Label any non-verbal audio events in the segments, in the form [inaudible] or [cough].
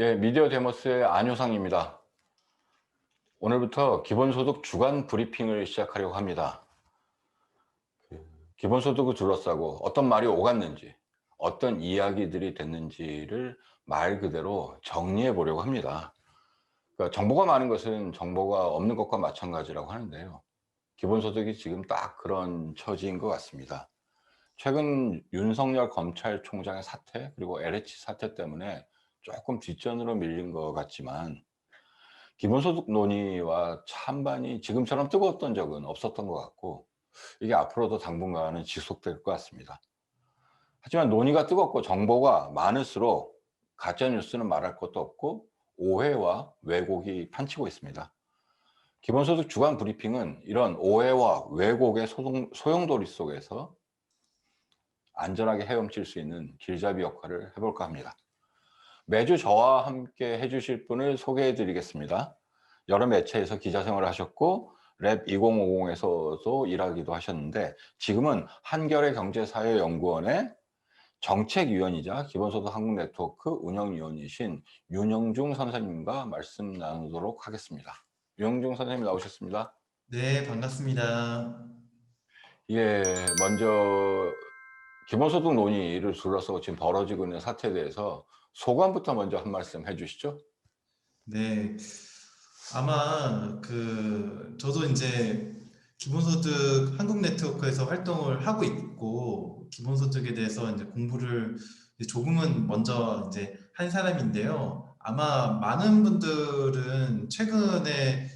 예, 미디어 데모스의 안효상입니다. 오늘부터 기본소득 주간 브리핑을 시작하려고 합니다. 그 기본소득을 둘러싸고 어떤 말이 오갔는지, 어떤 이야기들이 됐는지를 말 그대로 정리해 보려고 합니다. 그러니까 정보가 많은 것은 정보가 없는 것과 마찬가지라고 하는데요. 기본소득이 지금 딱 그런 처지인 것 같습니다. 최근 윤석열 검찰총장의 사태 그리고 LH 사태 때문에 조금 뒷전으로 밀린 것 같지만 기본소득 논의와 찬반이 지금처럼 뜨거웠던 적은 없었던 것 같고 이게 앞으로도 당분간은 지속될 것 같습니다. 하지만 논의가 뜨겁고 정보가 많을수록 가짜뉴스는 말할 것도 없고 오해와 왜곡이 판치고 있습니다. 기본소득 주간 브리핑은 이런 오해와 왜곡의 소용돌이 속에서 안전하게 헤엄칠 수 있는 길잡이 역할을 해볼까 합니다. 매주 저와 함께 해주실 분을 소개해 드리겠습니다. 여러 매체에서 기자 생활을 하셨고 랩 2050에서도 일하기도 하셨는데 지금은 한겨레 경제사회연구원의 정책위원이자 기본소득 한국 네트워크 운영위원이신 윤영중 선생님과 말씀 나누도록 하겠습니다. 윤영중 선생님 나오셨습니다. 네, 반갑습니다. 예, 먼저 기본소득 논의를 둘러싸고 지금 벌어지고 있는 사태에 대해서 소감부터 먼저 한 말씀 해주시죠. 네, 아마 그 저도 이제 기본소득 한국 네트워크에서 활동을 하고 있고 기본소득에 대해서 이제 공부를 조금은 먼저 이제 한 사람인데요. 아마 많은 분들은 최근에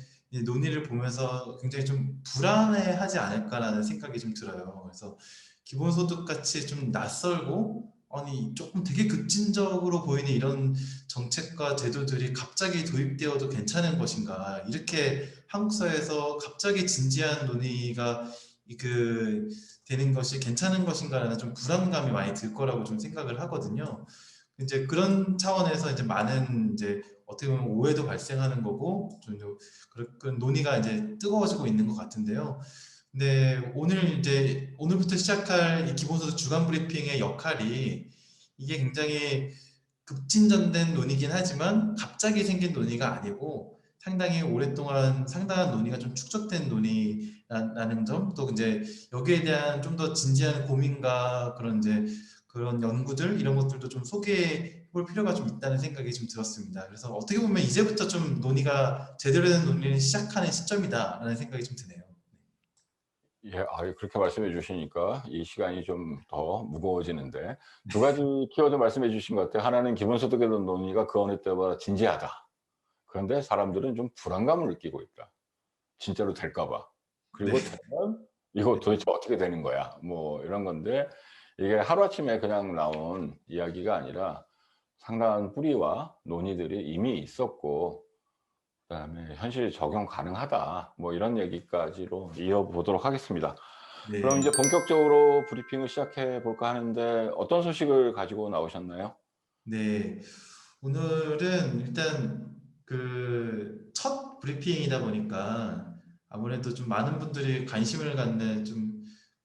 논의를 보면서 굉장히 좀 불안해하지 않을까라는 생각이 좀 들어요. 그래서 기본소득 같이 좀 낯설고 아니 조금 되게 급진적으로 보이는 이런 정책과 제도들이 갑자기 도입되어도 괜찮은 것인가 이렇게 한국 사회에서 갑자기 진지한 논의가 그 되는 것이 괜찮은 것인가라는 좀 불안감이 많이 들 거라고 좀 생각을 하거든요. 이제 그런 차원에서 이제 많은 이제 어떻게 보면 오해도 발생하는 거고 좀 그런 논의가 이제 뜨거워지고 있는 것 같은데요. 네, 오늘 이제 오늘부터 시작할 이 기본소득 주간 브리핑의 역할이 이게 굉장히 급진전된 논의긴 하지만 갑자기 생긴 논의가 아니고 상당히 오랫동안 상당한 논의가 좀 축적된 논의라는 점, 또 이제 여기에 대한 좀 더 진지한 고민과 그런 이제 그런 연구들 이런 것들도 좀 소개해 볼 필요가 좀 있다는 생각이 좀 들었습니다. 그래서 어떻게 보면 이제부터 좀 논의가 제대로 된 논의를 시작하는 시점이다라는 생각이 좀 드네요. 예, 아, 그렇게 말씀해 주시니까 이 시간이 좀 더 무거워지는데 두 가지 키워드 말씀해 주신 것 같아요. 하나는 기본소득에 대한 논의가 그 어느 때보다 진지하다. 그런데 사람들은 좀 불안감을 느끼고 있다. 진짜로 될까 봐. 그리고 네. 되면 이거 도대체 어떻게 되는 거야. 뭐 이런 건데 이게 하루아침에 그냥 나온 이야기가 아니라 상당한 뿌리와 논의들이 이미 있었고 그다음에 현실 적용 가능하다 뭐 이런 얘기까지로 이어보도록 하겠습니다. 네. 그럼 이제 본격적으로 브리핑을 시작해 볼까 하는데 어떤 소식을 가지고 나오셨나요? 네, 오늘은 일단 그 첫 브리핑이다 보니까 아무래도 좀 많은 분들이 관심을 갖는 좀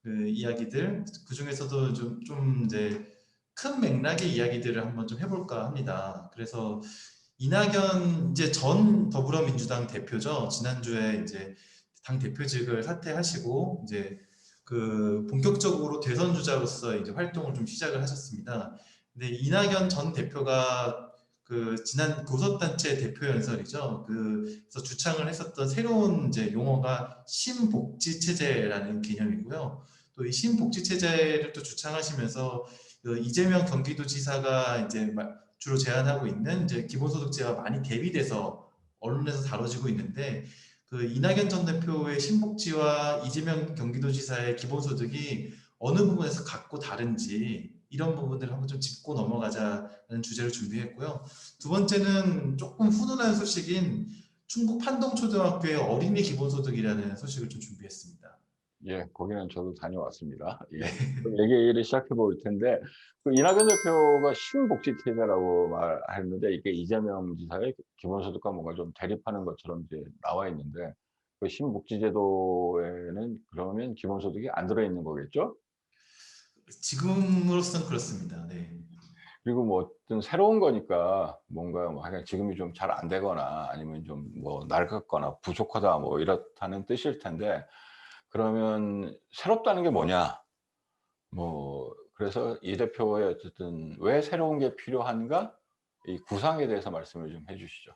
그 이야기들 그 중에서도 좀, 좀 이제 큰 맥락의 이야기들을 한번 좀 해볼까 합니다. 그래서 이낙연 이제 전 더불어민주당 대표죠. 지난주에 이제 당 대표직을 사퇴하시고 이제 그 본격적으로 대선 주자로서 이제 활동을 좀 시작을 하셨습니다. 근데 이낙연 전 대표가 그 지난 교섭단체 대표 연설이죠. 그래서 주창을 했었던 새로운 이제 용어가 신복지 체제라는 개념이고요. 또 이 신복지 체제를 또 주창하시면서 그 이재명 경기도지사가 이제 주로 제안하고 있는 이제 기본소득제와 많이 대비돼서 언론에서 다뤄지고 있는데 그 이낙연 전 대표의 신복지와 이재명 경기도지사의 기본소득이 어느 부분에서 갖고 다른지 이런 부분들을 한번 좀 짚고 넘어가자는 주제를 준비했고요. 두 번째는 조금 훈훈한 소식인 충북 판동초등학교의 어린이 기본소득이라는 소식을 좀 준비했습니다. 예, 거기는 저도 다녀왔습니다. [laughs] 예. 얘기를 시작해 볼 텐데 그 이낙연 대표가 신복지체제라고 말했는데 이게 이재명 지사의 기본소득과 뭔가 좀 대립하는 것처럼 이제 나와 있는데 그 신복지제도에는 그러면 기본소득이 안 들어있는 거겠죠? 지금으로서는 그렇습니다. 네. 그리고 뭐 어떤 새로운 거니까 뭔가 뭐 하여간 지금이 좀 잘 안 되거나 아니면 좀 뭐 낡았거나 부족하다 뭐 이렇다는 뜻일 텐데 그러면 새롭다는 게 뭐냐? 뭐 그래서 이 대표의 어쨌든 왜 새로운 게 필요한가? 이 구상에 대해서 말씀을 좀 해주시죠.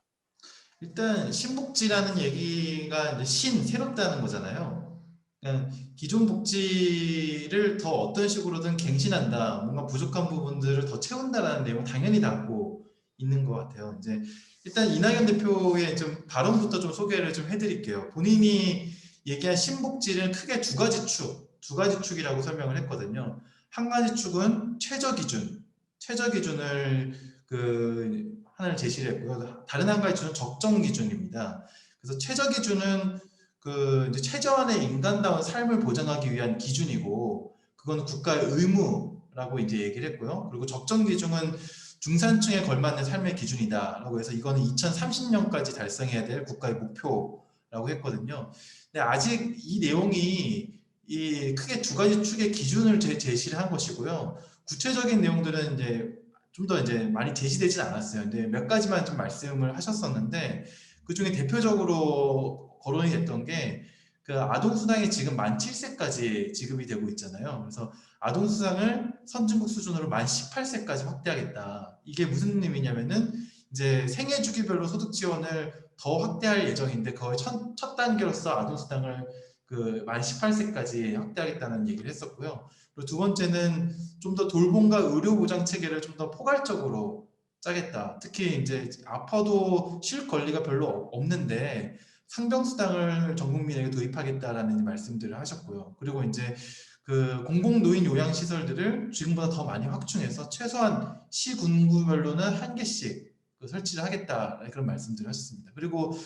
일단 신복지라는 얘기가 이제 신 새롭다는 거잖아요. 그냥 기존 복지를 더 어떤 식으로든 갱신한다, 뭔가 부족한 부분들을 더 채운다라는 내용 당연히 담고 있는 것 같아요. 이제 일단 이낙연 대표의 좀 발언부터 좀 소개를 좀 해드릴게요. 본인이 얘기한 신복지를 크게 두 가지 축, 두 가지 축이라고 설명을 했거든요. 한 가지 축은 최저 기준, 최저 기준을 그 하나를 제시를 했고요. 다른 한 가지 기준은 적정 기준입니다. 그래서 최저 기준은 그 최저한의 인간다운 삶을 보장하기 위한 기준이고 그거는 국가의 의무라고 이제 얘기를 했고요. 그리고 적정 기준은 중산층에 걸맞는 삶의 기준이다라고 해서 이거는 2030년까지 달성해야 될 국가의 목표 라고 했거든요. 근데 아직 이 내용이 이 크게 두 가지 축의 기준을 제, 제시를 한 것이고요. 구체적인 내용들은 이제 좀 더 이제 많이 제시되진 않았어요. 근데 몇 가지만 좀 말씀을 하셨었는데 그 중에 대표적으로 거론이 됐던 게 그 아동 수당이 지금 만 7세까지 지급이 되고 있잖아요. 그래서 아동 수당을 선진국 수준으로 만 18세까지 확대하겠다. 이게 무슨 의미냐면은 이제 생애 주기별로 소득 지원을 더 확대할 예정인데 그걸 첫, 첫 단계로서 아동 수당을 그 만 18세까지 확대하겠다는 얘기를 했었고요. 그리고 두 번째는 좀 더 돌봄과 의료 보장 체계를 좀 더 포괄적으로 짜겠다. 특히 이제 아파도 쉴 권리가 별로 없는데 상병수당을 전 국민에게 도입하겠다라는 말씀들을 하셨고요. 그리고 이제 그 공공 노인 요양 시설들을 지금보다 더 많이 확충해서 최소한 시 군구별로는 한 개씩 그 설치를 하겠다 그런 말씀들을 하셨습니다. 그리고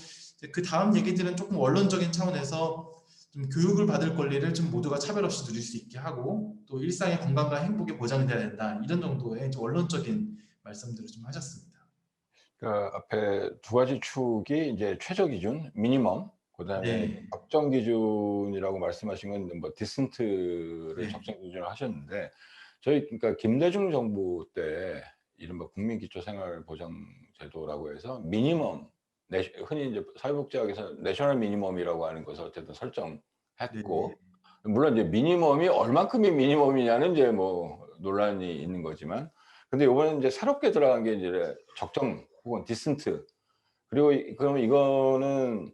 그 다음 얘기들은 조금 원론적인 차원에서 좀 교육을 받을 권리를 좀 모두가 차별 없이 누릴 수 있게 하고 또 일상의 건강과 행복이 보장돼야 된다 이런 정도의 좀 원론적인 말씀들을 좀 하셨습니다. 그 앞에 두 가지 축이 이제 최저 기준, 미니멈, 그다음에 네. 적정 기준이라고 말씀하신 건 뭐 디센트를 네. 적정 기준으로 하셨는데 저희 그러니까 김대중 정부 때 이른바 국민기초생활보장 제도라고 해서 미니멈 내, 흔히 이제 사회복지학에서 내셔널 미니멈이라고 하는 것을 어쨌든 설정했고 네. 물론 이제 미니멈이 얼만큼이 미니멈이냐는 이제 뭐 논란이 있는 거지만 근데 이번에 이제 새롭게 들어간 게 이제 적정 혹은 디센트 그리고 이- 그러면 이거는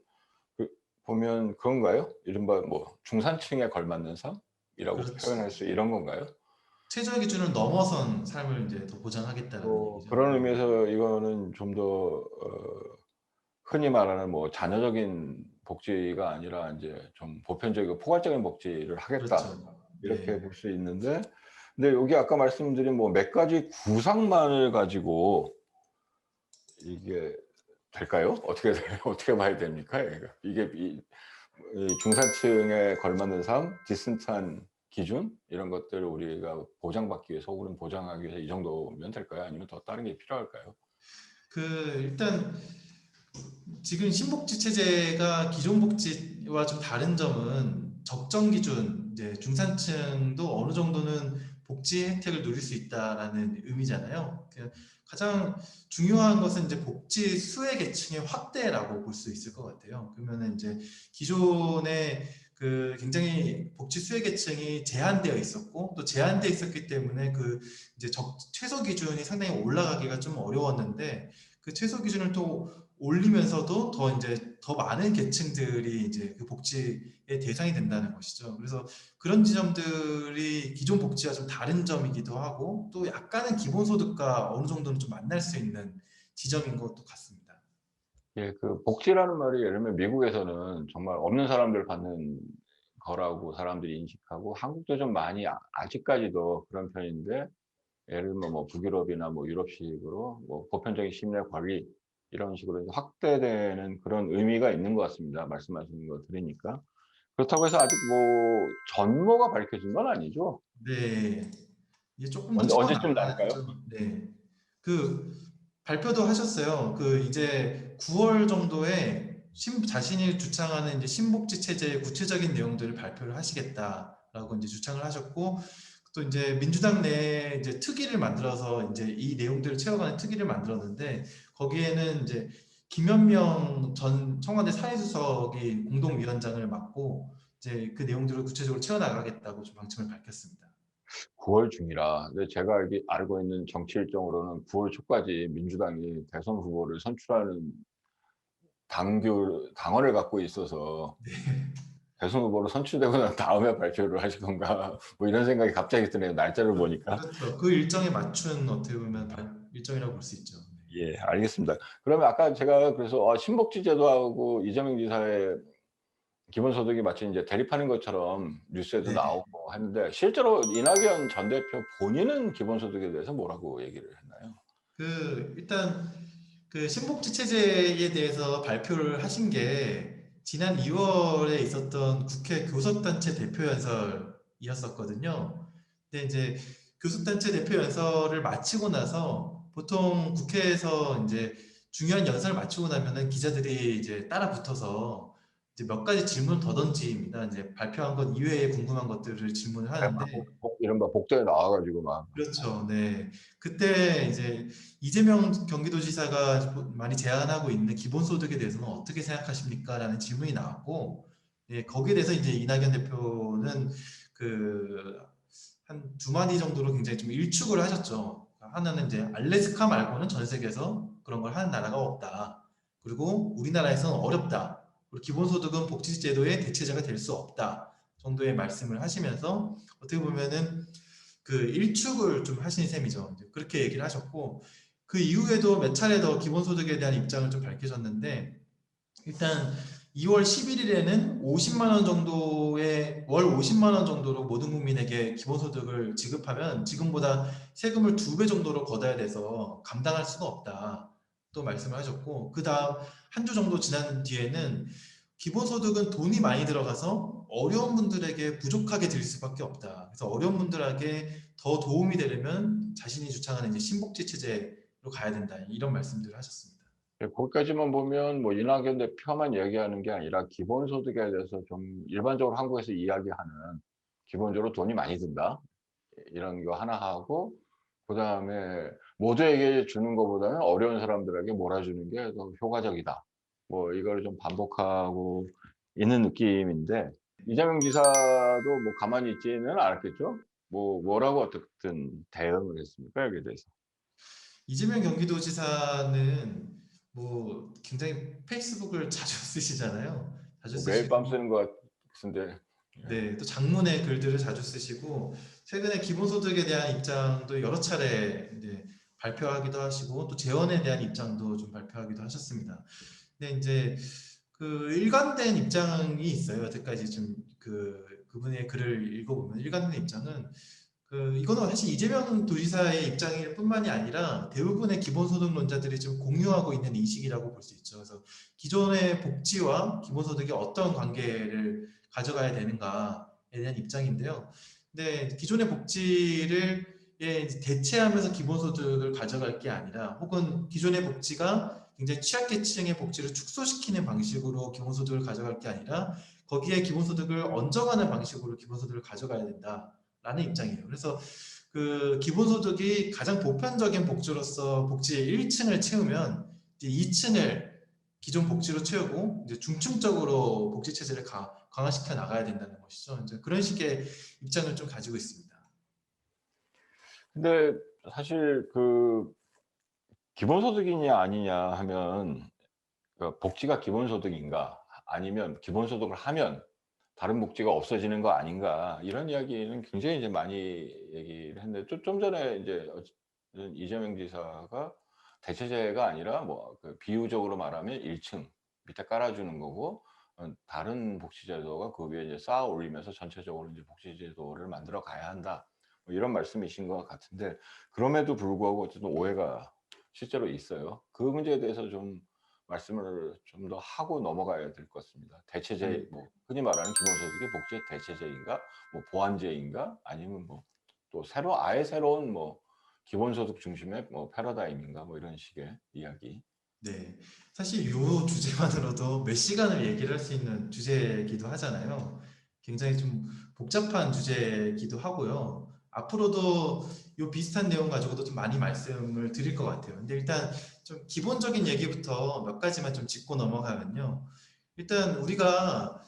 그 보면 그건가요? 이른바 뭐 중산층에 걸맞는 삶이라고 그렇죠. 표현할 수 이런 건가요? 최저 기준을 넘어선 삶을 이제 더 보장하겠다는 뭐 얘기죠. 그런 의미에서 이거는 좀더 어, 흔히 말하는 뭐 자녀적인 복지가 아니라 이제 좀 보편적이고 포괄적인 복지를 하겠다 그렇죠. 이렇게 네. 볼수 있는데 근데 여기 아까 말씀드린 뭐 몇 가지 구상만을 가지고 이게 될까요? 어떻게 [laughs] 어떻게 봐야 됩니까? 이게 이, 이 중산층에 걸맞는 삶, 디센트한 기준 이런 것들을 우리가 보장받기 위해서 혹은 보장하기 위해서 이 정도면 될까요? 아니면 더 다른 게 필요할까요? 그 일단 지금 신복지 체제가 기존 복지와 좀 다른 점은 적정 기준 이제 중산층도 어느 정도는 복지 혜택을 누릴 수 있다라는 의미잖아요. 그 가장 중요한 것은 이제 복지 수혜 계층의 확대라고 볼 수 있을 것 같아요. 그러면은 이제 기존에 그 굉장히 복지 수혜 계층이 제한되어 있었고 또 제한되어 있었기 때문에 그 이제 적, 최소 기준이 상당히 올라가기가 좀 어려웠는데 그 최소 기준을 또 올리면서도 더 이제 더 많은 계층들이 이제 그 복지의 대상이 된다는 것이죠. 그래서 그런 지점들이 기존 복지와 좀 다른 점이기도 하고 또 약간은 기본소득과 어느 정도는 좀 만날 수 있는 지점인 것도 같습니다. 예, 그 복지라는 말이 예를 들면 미국에서는 정말 없는 사람들 받는 거라고 사람들이 인식하고 한국도 좀 많이 아- 아직까지도 그런 편인데 예를 들면 뭐 북유럽이나 뭐 유럽식으로 뭐 보편적인 심리 관리 이런 식으로 이제 확대되는 그런 의미가 있는 것 같습니다. 말씀하시는 거 들으니까. 그렇다고 해서 아직 뭐 전모가 밝혀진 건 아니죠. 네. 이게 조금 더 언제- 언제쯤. 나올까요? 네. 그 발표도 하셨어요. 그 이제 9월 정도에 신, 자신이 주창하는 이제 신복지 체제의 구체적인 내용들을 발표를 하시겠다라고 이제 주창을 하셨고 또 이제 민주당 내에 이제 특위를 만들어서 이제 이 내용들을 채워가는 특위를 만들었는데 거기에는 이제 김현명 전 청와대 사회수석이 공동위원장을 맡고 이제 그 내용들을 구체적으로 채워나가겠다고 좀 방침을 밝혔습니다. 9월 중이라. 근데 제가 알기- 알고 있는 정치 일정으로는 9월 초까지 민주당이 대선 후보를 선출하는 당규 당원을 갖고 있어서 대선 후보로 선출되고 난 다음에 발표를 하실 건가 [laughs] 뭐 이런 생각이 갑자기 드네요. 날짜를 보니까. 그렇죠. 그 일정에 맞춘 어떻게 보면 발- 일정이라고 볼 수 있죠. 네. 예, 알겠습니다. 그러면 아까 제가 그래서 어, 신복지 제도하고 이재명 지사의 기본소득이 마치 이제 대립하는 것처럼 뉴스에도 네. 나오고 했는데 실제로 이낙연 전 대표 본인은 기본소득에 대해서 뭐라고 얘기를 했나요? 그 일단 그 신복지 체제에 대해서 발표를 하신 게 지난 2월에 있었던 국회 교섭단체 대표 연설이었었거든요. 근데 이제 교섭단체 대표 연설을 마치고 나서 보통 국회에서 이제 중요한 연설을 마치고 나면은 기자들이 이제 따라 붙어서 이제 몇 가지 질문을 더 던집니다. 이제 발표한 것 이외에 궁금한 것들을 질문을 하는데 복- 복- 이른바 복도에 나와가지고 막 그렇죠. 네. 그때 이제 이재명 경기도지사가 많이 제안하고 있는 기본소득에 대해서는 어떻게 생각하십니까? 라는 질문이 나왔고, 예, 거기에 대해서 이제 이낙연 대표는 그, 한 두 마디 정도로 굉장히 좀 일축을 하셨죠. 하나는 이제 알래스카 말고는 전 세계에서 그런 걸 하는 나라가 없다. 그리고 우리나라에서는 어렵다. 그리고 기본소득은 복지제도의 대체제가 될 수 없다. 정도의 말씀을 하시면서 어떻게 보면은 그 일축을 좀 하신 셈이죠. 그렇게 얘기를 하셨고 그 이후에도 몇 차례 더 기본소득에 대한 입장을 좀 밝히셨는데 일단 2월 11일에는 50만 원 정도의 월 50만 원 정도로 모든 국민에게 기본소득을 지급하면 지금보다 세금을 두 배 정도로 걷어야 돼서 감당할 수가 없다. 또 말씀을 하셨고 그 다음 한 주 정도 지난 뒤에는 기본소득은 돈이 많이 들어가서 어려운 분들에게 부족하게 드릴 수밖에 없다. 그래서 어려운 분들에게 더 도움이 되려면 자신이 주창하는 이제 신복지 체제로 가야 된다. 이런 말씀들을 하셨습니다. 예, 거기까지만 보면 뭐 이낙연 대표만 얘기하는 게 아니라 기본소득에 대해서 좀 일반적으로 한국에서 이야기하는 기본적으로 돈이 많이 든다 이런 거 하나 하고 그 다음에 모두에게 주는 것보다는 어려운 사람들에게 몰아주는 게 더 효과적이다. 뭐 이걸 좀 반복하고 있는 느낌인데 이재명 지사도 뭐 가만히 있지는 않았겠죠. 뭐 뭐라고 어떻든 대응을 했습니까 여기에 대해서. 이재명 경기도지사는 뭐 굉장히 페이스북을 자주 [laughs] 쓰시잖아요. 자주 뭐 매일 밤 쓰는 것 같은데 네, 또 장문의 글들을 자주 쓰시고 최근에 기본소득에 대한 입장도 여러 차례 이제 발표하기도 하시고 또 재원에 대한 입장도 좀 발표하기도 하셨습니다. 근데 이제 그 일관된 입장이 있어요. 여태까지 좀 그 그분의 글을 읽어보면 일관된 입장은 그 이거는 사실 이재명 도지사의 입장일 뿐만이 아니라 대부분의 기본소득론자들이 좀 공유하고 있는 인식이라고 볼 수 있죠. 그래서 기존의 복지와 기본소득이 어떤 관계를 가져가야 되는가에 대한 입장인데요. 근데 기존의 복지를 예, 대체하면서 기본소득을 가져갈 게 아니라 혹은 기존의 복지가 굉장히 취약계층의 복지를 축소시키는 방식으로 기본소득을 가져갈 게 아니라 거기에 기본소득을 얹어가는 방식으로 기본소득을 가져가야 된다라는 입장이에요. 그래서 그 기본소득이 가장 보편적인 복지로서 복지의 1층을 채우면 이제 2층을 기존 복지로 채우고 이제 중층적으로 복지 체제를 가, 강화시켜 나가야 된다는 것이죠. 이제 그런 식의 입장을 좀 가지고 있습니다. 근데 사실 그 기본소득이냐 아니냐 하면 그 복지가 기본소득인가 아니면 기본소득을 하면 다른 복지가 없어지는 거 아닌가 이런 이야기는 굉장히 이제 많이 얘기를 했는데 좀, 좀 전에 이제 이재명 지사가 대체제가 아니라 뭐 그 비유적으로 말하면 1층 밑에 깔아주는 거고 어, 다른 복지제도가 그 위에 이제 쌓아 올리면서 전체적으로 이제 복지제도를 만들어 가야 한다. 뭐 이런 말씀이신 것 같은데 그럼에도 불구하고 어쨌든 오해가 실제로 있어요. 그 문제에 대해서 좀 말씀을 좀 더 하고 넘어가야 될 것 같습니다. 대체제, 음. 뭐 흔히 말하는 기본소득이 복지의 대체제인가, 뭐 보완제인가, 아니면 뭐 또 새로 아예 새로운 뭐 기본소득 중심의 뭐 패러다임인가, 뭐 이런 식의 이야기. 네, 사실 이 주제만으로도 몇 시간을 얘기를 할 수 있는 주제이기도 하잖아요. 굉장히 좀 복잡한 주제이기도 하고요. 앞으로도 요 비슷한 내용 가지고도 좀 많이 말씀을 드릴 것 같아요. 근데 일단 좀 기본적인 얘기부터 몇 가지만 좀 짚고 넘어가면요. 일단 우리가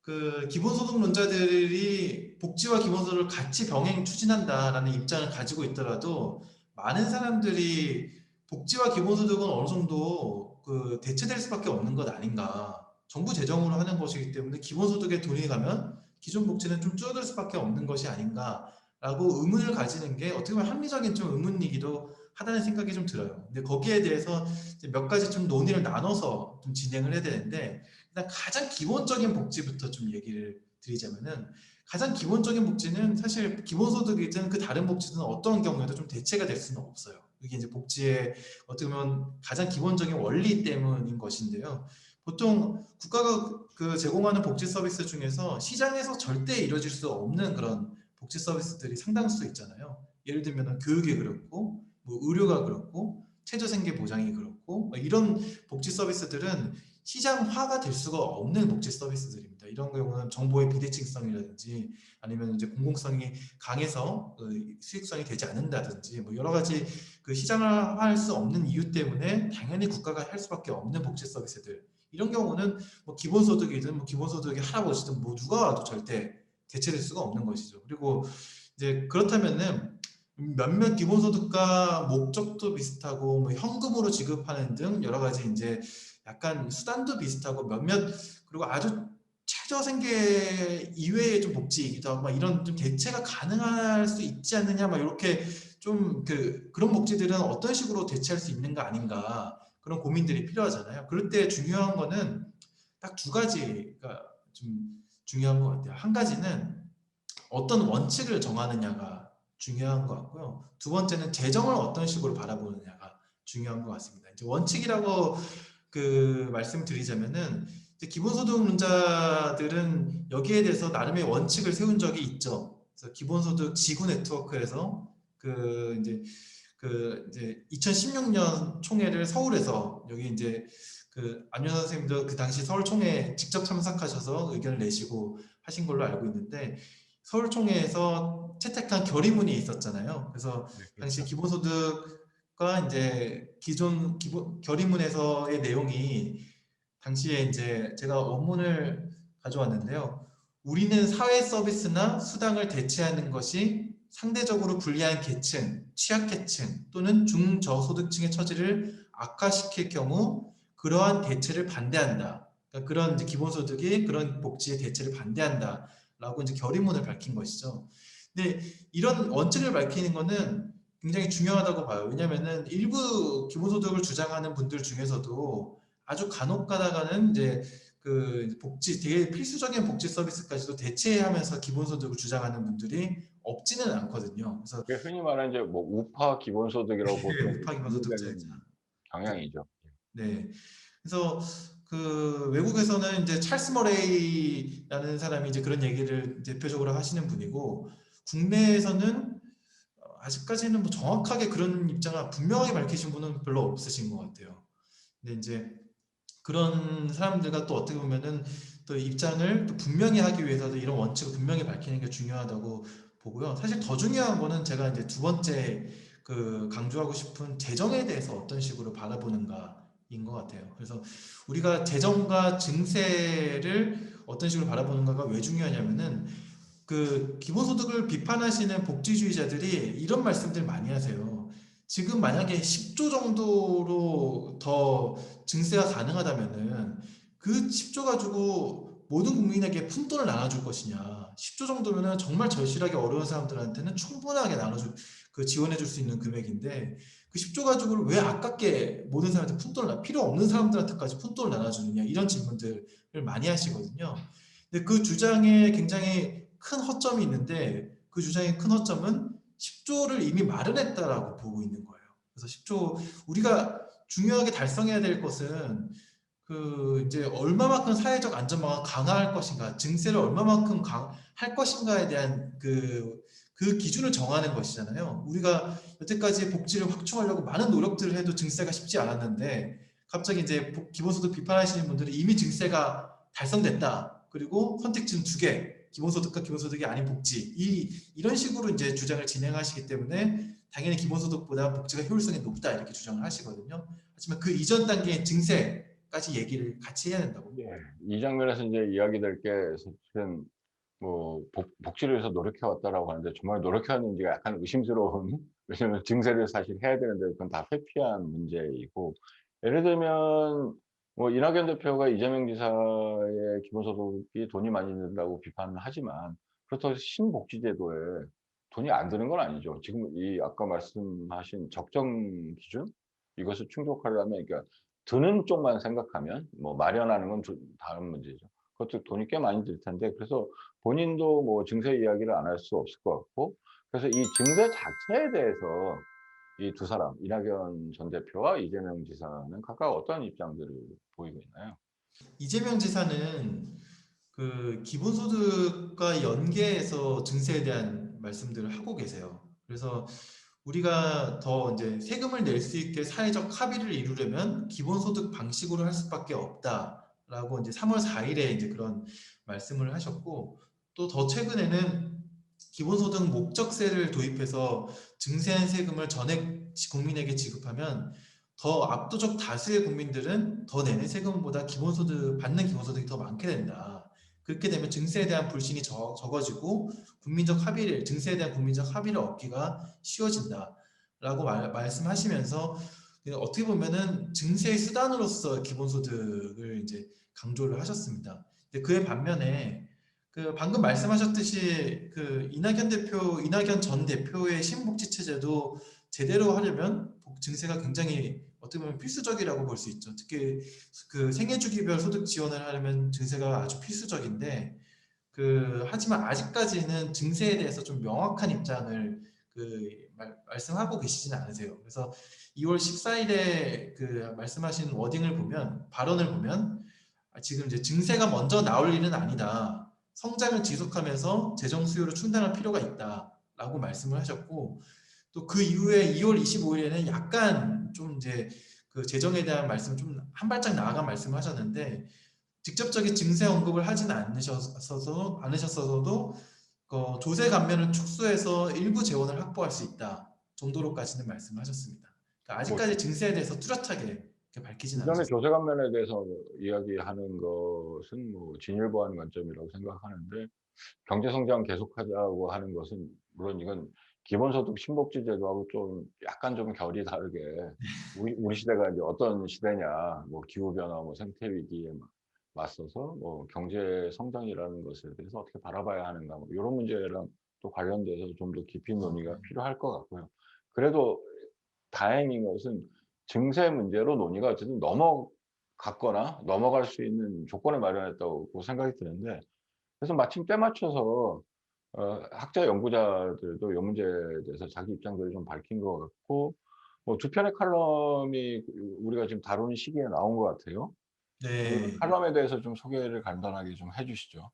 그 기본소득론자들이 복지와 기본소득을 같이 병행 추진한다라는 입장을 가지고 있더라도 많은 사람들이 복지와 기본소득은 어느 정도 그 대체될 수밖에 없는 것 아닌가. 정부 재정으로 하는 것이기 때문에 기본소득에 돈이 가면 기존 복지는 좀 줄어들 수밖에 없는 것이 아닌가라고 의문을 가지는 게 어떻게 보면 합리적인 좀 의문이기도 하다는 생각이 좀 들어요. 근데 거기에 대해서 몇 가지 좀 논의를 나눠서 좀 진행을 해야 되는데 일단 가장 기본적인 복지부터 좀 얘기를 드리자면은 가장 기본적인 복지는 사실 기본소득이든 그 다른 복지든 어떤 경우에도 좀 대체가 될 수는 없어요. 이게 이제 복지의 어떻게 보면 가장 기본적인 원리 때문인 것인데요. 보통 국가가 그 제공하는 복지 서비스 중에서 시장에서 절대 이루어질 수 없는 그런 복지 서비스들이 상당수 있잖아요. 예를 들면 교육이 그렇고 뭐 의료가 그렇고 최저생계 보장이 그렇고 뭐 이런 복지 서비스들은 시장화가 될 수가 없는 복지 서비스들입니다. 이런 경우는 정보의 비대칭성이라든지 아니면 이제 공공성이 강해서 그 수익성이 되지 않는다든지 뭐 여러 가지 그 시장화할 수 없는 이유 때문에 당연히 국가가 할 수밖에 없는 복지 서비스들 이런 경우는 뭐 기본소득이든 뭐 기본소득의 할아버지든 뭐 누가 와도 절대 대체될 수가 없는 것이죠. 그리고 이제 그렇다면은 몇몇 기본소득과 목적도 비슷하고 뭐 현금으로 지급하는 등 여러 가지 이제 약간 수단도 비슷하고 몇몇 그리고 아주 최저 생계 이외의 좀 복지이기도 하고 막 이런 좀 대체가 가능할 수 있지 않느냐 막 이렇게 좀 그 그런 복지들은 어떤 식으로 대체할 수 있는가 아닌가 그런 고민들이 필요하잖아요. 그럴 때 중요한 거는 딱 두 가지가 좀 중요한 것 같아요. 한 가지는 어떤 원칙을 정하느냐가 중요한 것 같고요. 두 번째는 재정을 어떤 식으로 바라보느냐가 중요한 것 같습니다. 이제 원칙이라고 그 말씀드리자면은 기본소득론자들은 여기에 대해서 나름의 원칙을 세운 적이 있죠. 그래서 기본소득 지구 네트워크에서 그 이제 그 이제 2016년 총회를 서울에서 여기 이제 그 안윤 선생님도 그 당시 서울 총회 직접 참석하셔서 의견을 내시고 하신 걸로 알고 있는데 서울 총회에서 채택한 결의문이 있었잖아요. 그래서 당시 기본소득 과 이제 기존 기본 결의문에서의 내용이 당시에 이제 제가 원문을 가져왔는데요. 우리는 사회 서비스나 수당을 대체하는 것이 상대적으로 불리한 계층, 취약계층 또는 중저소득층의 처지를 악화시킬 경우 그러한 대체를 반대한다. 그러니까 그런 기본소득이 그런 복지의 대체를 반대한다라고 이제 결의문을 밝힌 것이죠. 근데 이런 원칙을 밝히는 것은 굉장히 중요하다고 봐요. 왜냐하면은 일부 기본소득을 주장하는 분들 중에서도 아주 간혹 가다가는 이제 그 복지 되게 필수적인 복지 서비스까지도 대체하면서 기본소득을 주장하는 분들이 없지는 않거든요. 그래서 그게 흔히 말하는 이제 뭐 우파 기본소득이라고 보통 우파 기본소득자 경향이죠. 네. 그래서 그 외국에서는 이제 찰스 머레이라는 사람이 이제 그런 얘기를 대표적으로 하시는 분이고 국내에서는 아직까지는 뭐 정확하게 그런 입장을 분명하게 밝히신 분은 별로 없으신 것 같아요. 근데 이제 그런 사람들과 또 어떻게 보면은 또 입장을 또 분명히 하기 위해서도 이런 원칙을 분명히 밝히는 게 중요하다고 보고요. 사실 더 중요한 거는 제가 이제 두 번째 그 강조하고 싶은 재정에 대해서 어떤 식으로 바라보는가인 것 같아요. 그래서 우리가 재정과 증세를 어떤 식으로 바라보는가가 왜 중요하냐면은 그 기본소득을 비판하시는 복지주의자들이 이런 말씀들 많이 하세요. 지금 만약에 10조 정도로 더 증세가 가능하다면은 그 10조 가지고 모든 국민에게 푼돈을 나눠줄 것이냐. 10조 정도면은 정말 절실하게 어려운 사람들한테는 충분하게 나눠줄, 그 지원해줄 수 있는 금액인데 그 10조 가지고를 왜 아깝게 모든 사람한테 푼돈을, 나- 필요 없는 사람들한테까지 푼돈을 나눠주느냐. 이런 질문들을 많이 하시거든요. 근데 그 주장에 굉장히 큰 허점이 있는데 그 주장의 큰 허점은 10조를 이미 마련했다라고 보고 있는 거예요. 그래서 10조 우리가 중요하게 달성해야 될 것은 그 이제 얼마만큼 사회적 안전망을 강화할 것인가, 증세를 얼마만큼 강 할 것인가에 대한 그, 그 기준을 정하는 것이잖아요. 우리가 여태까지 복지를 확충하려고 많은 노력들을 해도 증세가 쉽지 않았는데 갑자기 이제 복- 기본소득 비판하시는 분들이 이미 증세가 달성됐다. 그리고 선택지는 두 개, 기본소득과 기본소득이 아닌 복지 이 이런 식으로 이제 주장을 진행하시기 때문에 당연히 기본소득보다 복지가 효율성이 높다 이렇게 주장을 하시거든요. 하지만 그 이전 단계인 증세까지 얘기를 같이 해야 된다고. 예, 이 장면에서 이제 이야기될 게 사실은 뭐 복, 복지를 위해서 노력해 왔다라고 하는데 정말 노력해 왔는지가 약간 의심스러운 [laughs] 왜냐면 증세를 사실 해야 되는데 그건 다 회피한 문제이고 예를 들면 뭐 이낙연 대표가 이재명 지사의 기본소득이 돈이 많이 든다고 비판을 하지만 그렇다고 신복지제도에 돈이 안 드는 건 아니죠. 지금 이 아까 말씀하신 적정 기준 이것을 충족하려면 그러니까 드는 쪽만 생각하면 뭐 마련하는 건좀 다른 문제죠. 그것도 돈이 꽤 많이 들 텐데 그래서 본인도 뭐 증세 이야기를 안 할 수 없을 것 같고 그래서 이 증세 자체에 대해서 이 두 사람 이낙연 전 대표와 이재명 지사는 각각 어떤 입장들을 보이고 있나요? 이재명 지사는 그 기본소득과 연계해서 증세에 대한 말씀들을 하고 계세요. 그래서 우리가 더 이제 세금을 낼 수 있게 사회적 합의를 이루려면 기본소득 방식으로 할 수밖에 없다라고 이제 3월 4일에 이제 그런 말씀을 하셨고 또 더 최근에는 기본소득 목적세를 도입해서 증세한 세금을 전액 국민에게 지급하면 더 압도적 다수의 국민들은 더 내는 세금보다 기본소득 받는 기본소득이 더 많게 된다. 그렇게 되면 증세에 대한 불신이 적, 적어지고 국민적 합의를 증세에 대한 국민적 합의를 얻기가 쉬워진다라고 말, 말씀하시면서 어떻게 보면은 증세의 수단으로서 기본소득을 이제 강조를 하셨습니다. 근데 그에 반면에 그 방금 말씀하셨듯이 그 이낙연 대표, 이낙연 전 대표의 신복지 체제도 제대로 하려면 복- 증세가 굉장히 어떻게 보면 필수적이라고 볼 수 있죠. 특히 그 생애 주기별 소득 지원을 하려면 증세가 아주 필수적인데 그 하지만 아직까지는 증세에 대해서 좀 명확한 입장을 그 말, 말씀하고 계시지는 않으세요. 그래서 2월 14일에 그 말씀하신 워딩을 보면 발언을 보면 아, 지금 이제 증세가 먼저 나올 일은 아니다. 성장을 지속하면서 재정 수요를 충당할 필요가 있다라고 말씀을 하셨고 또 그 이후에 2월 25일에는 약간 좀 이제 그 재정에 대한 말씀 좀 한 발짝 나아간 말씀을 하셨는데 직접적인 증세 언급을 하지는 않으셨어서 않으셨어도 어, 조세 감면을 축소해서 일부 재원을 확보할 수 있다 정도로까지는 말씀하셨습니다. 그러니까 아직까지 증세에 대해서 뚜렷하게 밝히지는 이전에 않으셨어요. 조세 감면에 대해서 이야기하는 것은 뭐 진일보하는 관점이라고 생각하는데 경제 성장 계속하자고 하는 것은 물론 이건 기본소득 신복지 제도하고 좀 약간 좀 결이 다르게 [laughs] 우리, 우리 시대가 이제 어떤 시대냐 뭐 기후 변화 뭐 생태 위기에 막 맞서서 뭐 경제 성장이라는 것에 대해서 어떻게 바라봐야 하는가 뭐 이런 문제랑 또 관련돼서 좀 더 깊이 논의가 필요할 것 같고요. 그래도 다행인 것은 증세 문제로 논의가 어쨌든 넘어갔거나 넘어갈 수 있는 조건을 마련했다고 생각이 드는데 그래서 마침 때 맞춰서 어, 학자 연구자들도 이 문제에 대해서 자기 입장들을 좀 밝힌 것 같고 뭐 두 편의 칼럼이 우리가 지금 다루는 시기에 나온 것 같아요. 네. 칼럼에 대해서 좀 소개를 간단하게 좀 해주시죠.